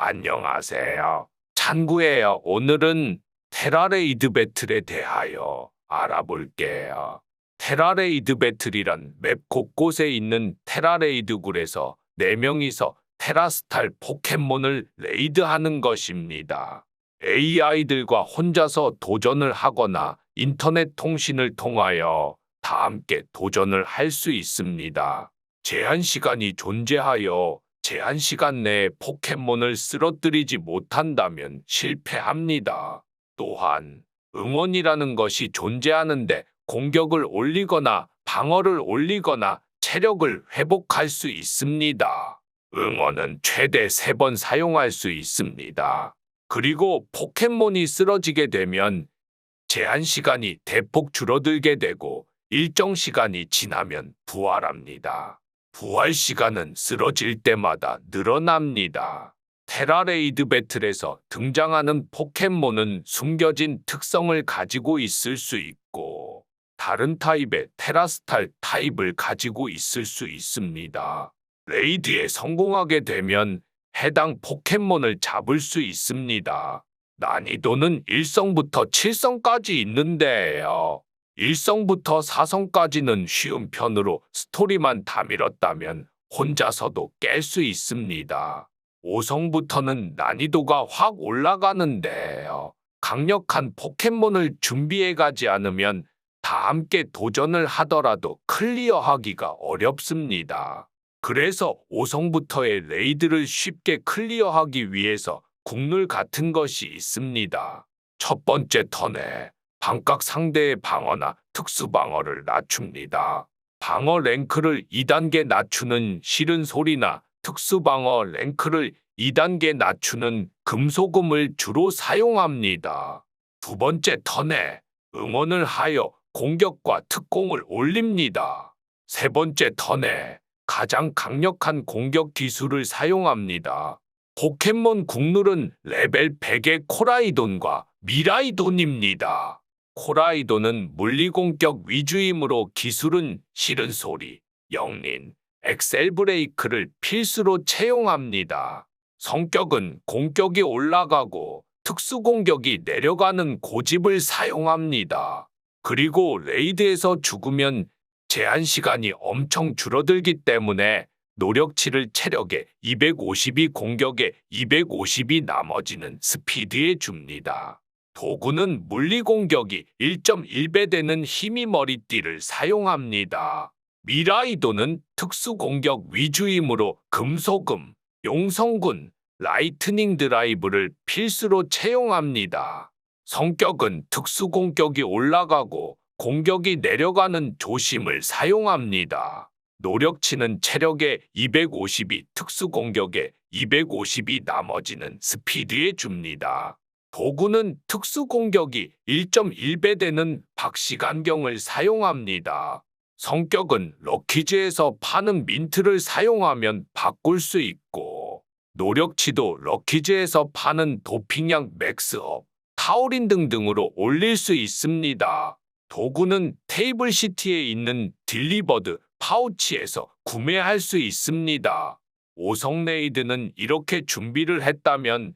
안녕하세요. 찬구예요. 오늘은 테라레이드 배틀에 대하여 알아볼게요. 테라레이드 배틀이란 맵 곳곳에 있는 테라레이드 굴에서 4명이서 테라스탈 포켓몬을 레이드하는 것입니다. AI들과 혼자서 도전을 하거나 인터넷 통신을 통하여 다 함께 도전을 할 수 있습니다. 제한 시간이 존재하여 제한 시간 내에 포켓몬을 쓰러뜨리지 못한다면 실패합니다. 또한 응원이라는 것이 존재하는데 공격을 올리거나 방어를 올리거나 체력을 회복할 수 있습니다. 응원은 최대 3번 사용할 수 있습니다. 그리고 포켓몬이 쓰러지게 되면 제한 시간이 대폭 줄어들게 되고 일정 시간이 지나면 부활합니다. 부활 시간은 쓰러질 때마다 늘어납니다. 테라레이드 배틀에서 등장하는 포켓몬은 숨겨진 특성을 가지고 있을 수 있고 다른 타입의 테라스탈 타입을 가지고 있을 수 있습니다. 레이드에 성공하게 되면 해당 포켓몬을 잡을 수 있습니다. 난이도는 1성부터 7성까지 있는데요. 1성부터 4성까지는 쉬운 편으로 스토리만 다 밀었다면 혼자서도 깰 수 있습니다. 5성부터는 난이도가 확 올라가는데요. 강력한 포켓몬을 준비해 가지 않으면 다 함께 도전을 하더라도 클리어하기가 어렵습니다. 그래서 5성부터의 레이드를 쉽게 클리어하기 위해서 국룰 같은 것이 있습니다. 첫 번째 턴에 반각 상대의 방어나 특수 방어를 낮춥니다. 방어 랭크를 2단계 낮추는 싫은 소리나 특수 방어 랭크를 2단계 낮추는 금소금을 주로 사용합니다. 두 번째 턴에 응원을 하여 공격과 특공을 올립니다. 세 번째 턴에 가장 강력한 공격 기술을 사용합니다. 포켓몬 국룰은 레벨 100의 코라이돈과 미라이돈입니다. 코라이돈은 물리공격 위주이므로 기술은 싫은 소리, 영린, 엑셀 브레이크를 필수로 채용합니다. 성격은 공격이 올라가고 특수 공격이 내려가는 고집을 사용합니다. 그리고 레이드에서 죽으면 제한 시간이 엄청 줄어들기 때문에 노력치를 체력에 250이 공격에 250이 나머지는 스피드에 줍니다. 도구는 물리 공격이 1.1배 되는 힘이 머리띠를 사용합니다. 미라이도는 특수 공격 위주이므로 금소금, 용성군, 라이트닝 드라이브를 필수로 채용합니다. 성격은 특수 공격이 올라가고 공격이 내려가는 조심을 사용합니다. 노력치는 체력에 250이 특수 공격에 250이 나머지는 스피드에 줍니다. 도구는 특수 공격이 1.1배 되는 박시간경을 사용합니다. 성격은 럭키즈에서 파는 민트를 사용하면 바꿀 수 있고 노력치도 럭키즈에서 파는 도핑약 맥스업, 타우린 등등으로 올릴 수 있습니다. 도구는 테이블시티에 있는 딜리버드 파우치에서 구매할 수 있습니다. 오성 레이드는 이렇게 준비를 했다면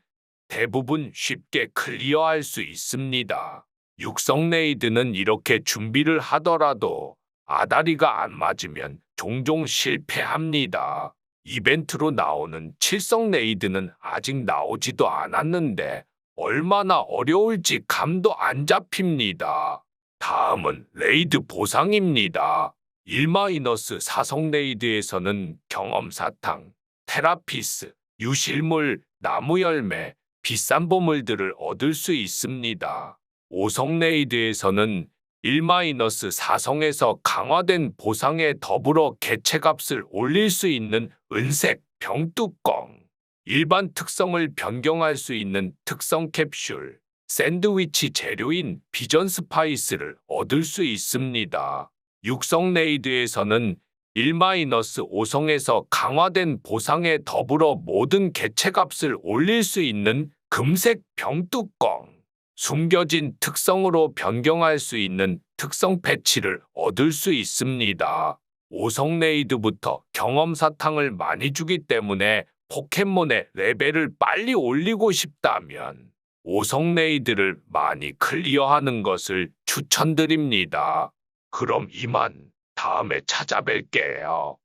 대부분 쉽게 클리어할 수 있습니다. 육성 레이드는 이렇게 준비를 하더라도 아다리가 안 맞으면 종종 실패합니다. 이벤트로 나오는 칠성 레이드는 아직 나오지도 않았는데 얼마나 어려울지 감도 안 잡힙니다. 다음은 레이드 보상입니다. 1-4성 레이드에서는 경험사탕, 테라피스, 유실물, 나무열매, 비싼 보물들을 얻을 수 있습니다. 5성 레이드에서는 1-4성에서 강화된 보상에 더불어 개체값을 올릴 수 있는 은색 병뚜껑, 일반 특성을 변경할 수 있는 특성 캡슐, 샌드위치 재료인 비전 스파이스를 얻을 수 있습니다. 육성 레이드에서는 1-5성에서 강화된 보상에 더불어 모든 개체값을 올릴 수 있는 금색 병뚜껑, 숨겨진 특성으로 변경할 수 있는 특성 패치를 얻을 수 있습니다. 5성 레이드부터 경험 사탕을 많이 주기 때문에 포켓몬의 레벨을 빨리 올리고 싶다면 5성 레이드를 많이 클리어하는 것을 추천드립니다. 그럼 이만 다음에 찾아뵐게요.